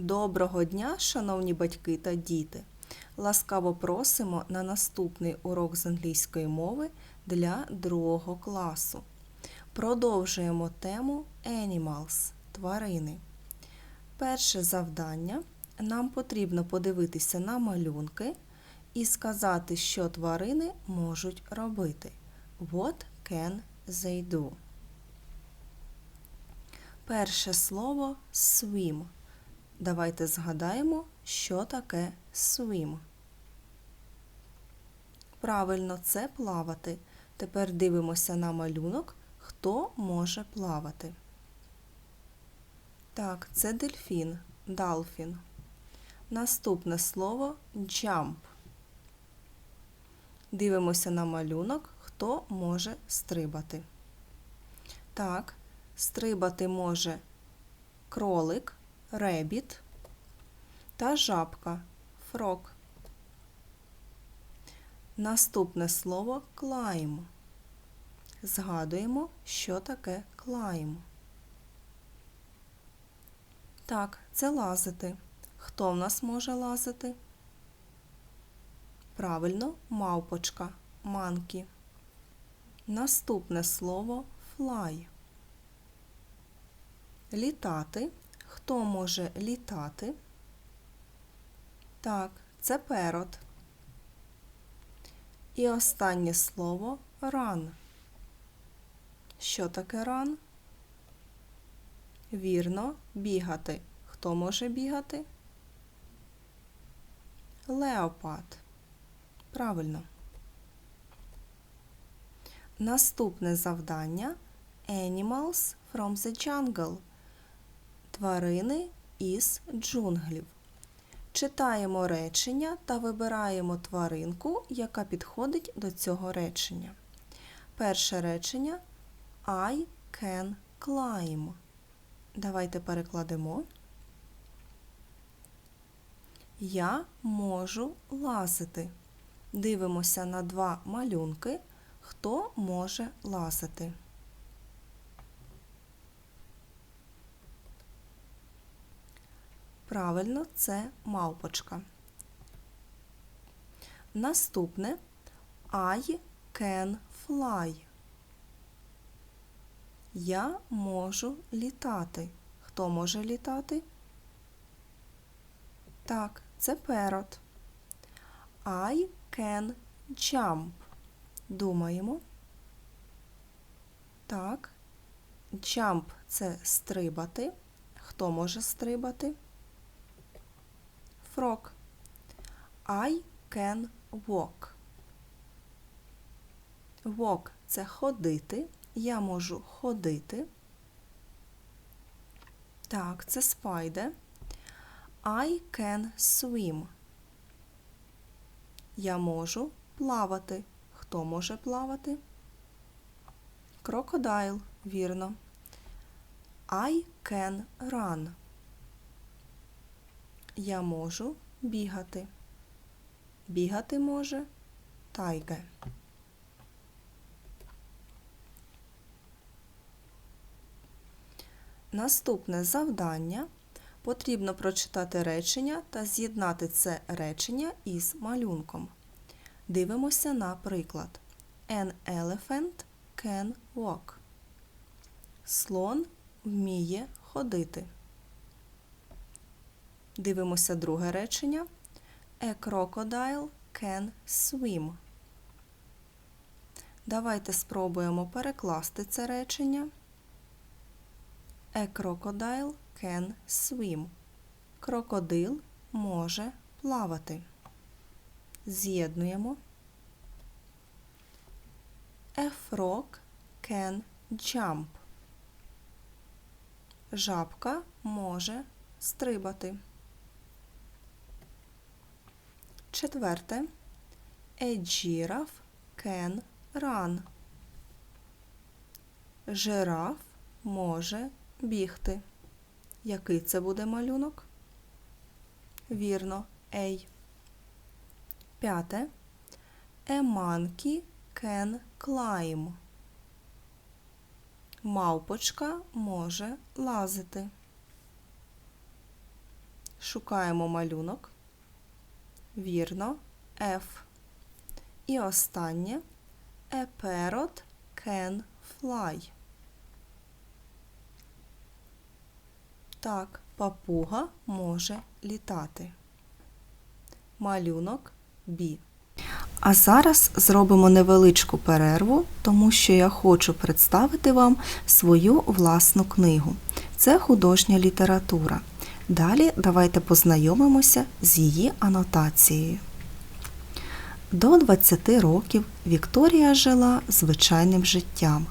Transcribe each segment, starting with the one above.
Доброго дня, шановні батьки та діти! Ласкаво просимо на наступний урок з англійської мови для другого класу. Продовжуємо тему Animals тварини. Перше завдання. Нам потрібно подивитися на малюнки і сказати, що тварини можуть робити. What can they do? Перше слово swim. Давайте згадаємо, що таке swim. Правильно, це плавати. Тепер дивимося на малюнок, хто може плавати. Так, це дельфін, долфін. Наступне слово jump. Дивимося на малюнок, хто може стрибати. Так, стрибати може кролик, ребіт та жабка фрог. Наступне слово climb. Згадуємо, що таке climb. Так, це лазити. Хто в нас може лазити? Правильно, мавпочка, манкі. Наступне слово fly. Літати. Хто може літати? Так, це перот. І останнє слово run. Що таке run? Вірно, бігати. Хто може бігати? Леопард. Правильно. Наступне завдання Animals from the jungle. Тварини із джунглів. Читаємо речення та вибираємо тваринку, яка підходить до цього речення. Перше речення I can climb. Давайте перекладемо. Я можу лазити. Дивимося на два малюнки. Хто може лазити? Правильно, це мавпочка. Наступне I can fly. Я можу літати. Хто може літати? Так, це перот. I can jump. Думаємо. Так. Jump – це стрибати. Хто може стрибати? Frog. I can walk. Walk – це ходити. Я можу ходити. Так, це спайде. I can swim. Я можу плавати. Хто може плавати? Крокодайл, вірно. I can run. Я можу бігати. Бігати може тайге. Наступне завдання. Потрібно прочитати речення та з'єднати це речення із малюнком. Дивимося на приклад. An elephant can walk. Слон вміє ходити. Дивимося друге речення. A crocodile can swim. Давайте спробуємо перекласти це речення. A crocodile can swim. Крокодил може плавати. З'єднуємо. A frog can jump. Жабка може стрибати. Четверте. A giraffe can run. Жираф може бігти. Який це буде малюнок? Вірно, A. П'яте. A monkey can climb. Мавпочка може лазити. Шукаємо малюнок. Вірно. F. І останнє A parrot can fly. Так, папуга може літати. Малюнок B. А зараз зробимо невеличку перерву, тому що я хочу представити вам свою власну книгу. Це художня література. Далі давайте познайомимося з її анотацією. До 20 років Вікторія жила звичайним життям.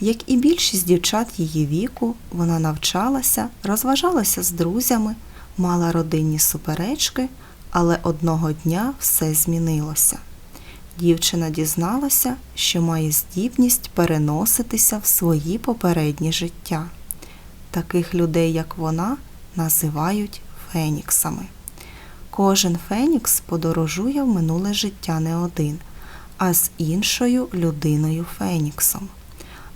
Як і більшість дівчат її віку, вона навчалася, розважалася з друзями, мала родинні суперечки, але одного дня все змінилося. Дівчина дізналася, що має здібність переноситися в свої попередні життя. Таких людей, як вона, називають феніксами. Кожен фенікс подорожує в минуле життя не один, а з іншою людиною Феніксом.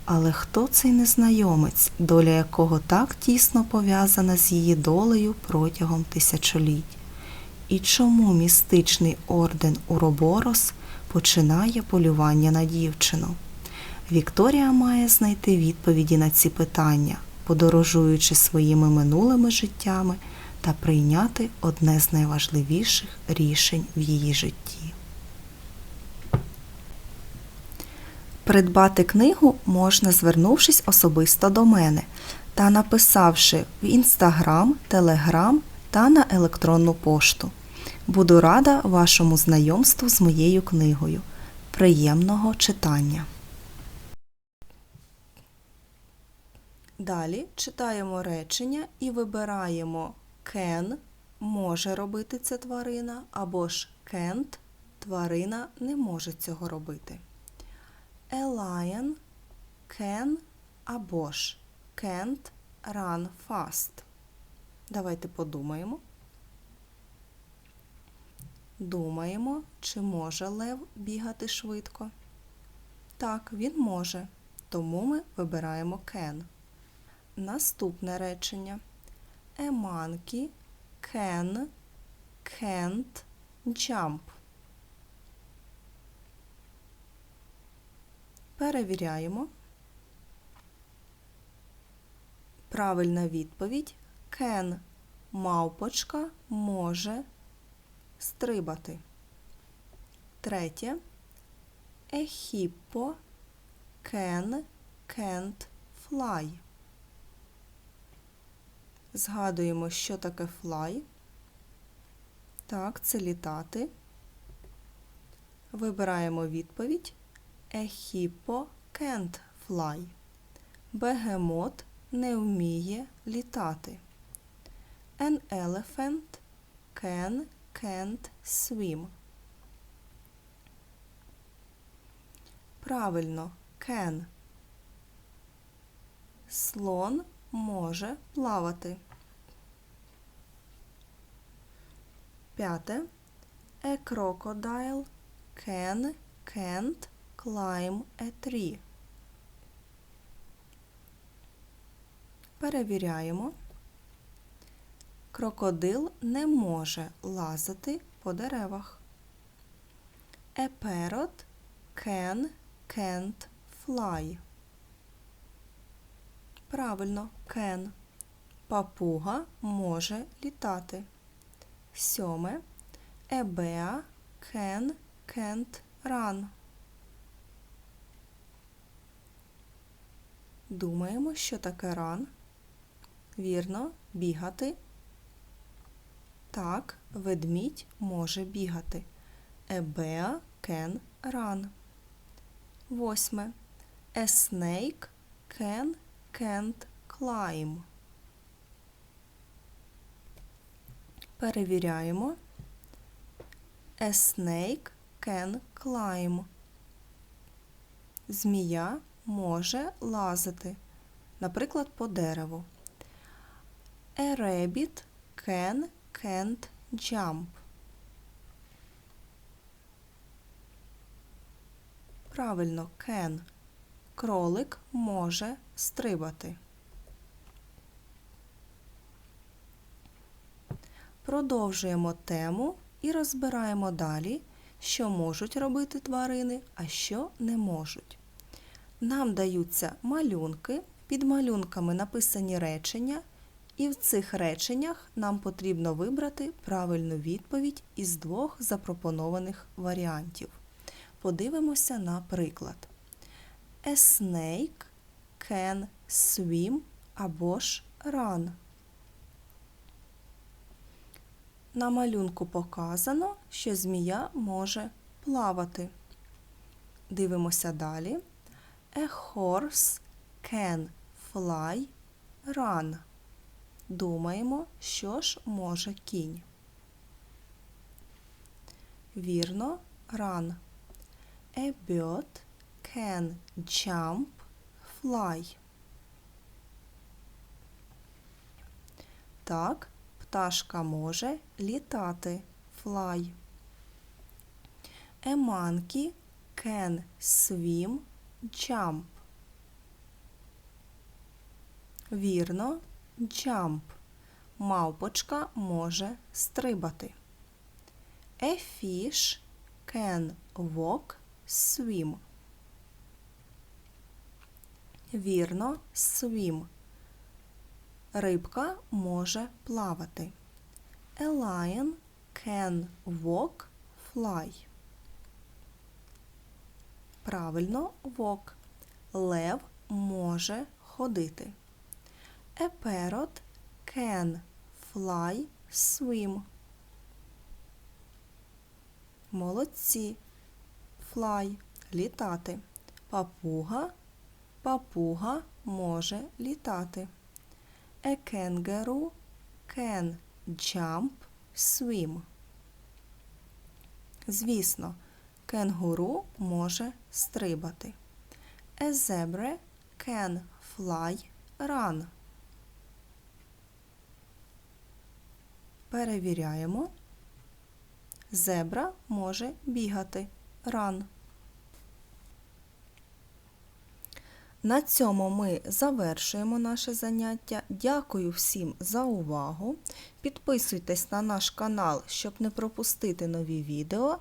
Але хто цей незнайомець, доля якого так тісно пов'язана з її долею протягом тисячоліть? І чому містичний орден Уроборос починає полювання на дівчину? Вікторія має знайти відповіді на ці питання, подорожуючи своїми минулими життями та прийняти одне з найважливіших рішень в її житті. Придбати книгу можна, звернувшись особисто до мене та написавши в Інстаграм, Телеграм та на електронну пошту. Буду рада вашому знайомству з моєю книгою. Приємного читання! Далі читаємо речення і вибираємо can може робити це тварина, або ж can't тварина не може цього робити. A lion can або ж can't run fast. Давайте подумаємо. Думаємо, чи може лев бігати швидко. Так, він може, тому ми вибираємо can. Наступне речення. A monkey can, can't jump. Перевіряємо. Правильна відповідь can мавпочка може стрибати. Третє. A hippo can, can't fly. Згадуємо, що таке fly. Так, це літати. Вибираємо відповідь. A hippo can't fly. Бегемот не вміє літати. An elephant can, can't swim. Правильно, can. Слон може плавати. П'яте. A crocodile can, can't climb a tree. Перевіряємо. Крокодил не може лазити по деревах. A parrot can, can't fly. Правильно, can. Папуга може літати. Сьоме. A bear can, can't run. Думаємо, що таке run. Вірно, бігати. Так, ведмідь може бігати. A bear can run. Восьме. A snake can, can't climb. Перевіряємо. A snake can climb. Змія може лазити, наприклад, по дереву. A rabbit can, can't jump. Правильно, can. Кролик може стрибати. Продовжуємо тему і розбираємо далі, що можуть робити тварини, а що не можуть. Нам даються малюнки, під малюнками написані речення, і в цих реченнях нам потрібно вибрати правильну відповідь із двох запропонованих варіантів. Подивимося на приклад. A snake can swim або ж run. На малюнку показано, що змія може плавати. Дивимося далі. A horse can fly, run. Думаємо, що ж може кінь. Вірно, run. A bird can jump, fly. Так, пташка може літати, fly. A monkey can swim, jump. Вірно, jump. Мавпочка може стрибати. A fish can walk, swim. Вірно, swim. Рибка може плавати. A lion can walk, fly. Правильно, walk. Лев може ходити. A parrot can fly, swim. Молодці. Fly – літати. Папуга. Папуга може літати. A kangaroo can jump, swim. Звісно, кенгуру може стрибати. A zebra can fly, run. Перевіряємо. Зебра може бігати. Run. На цьому ми завершуємо наше заняття. Дякую всім за увагу. Підписуйтесь на наш канал, щоб не пропустити нові відео.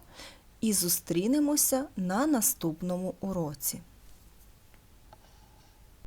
І зустрінемося на наступному уроці.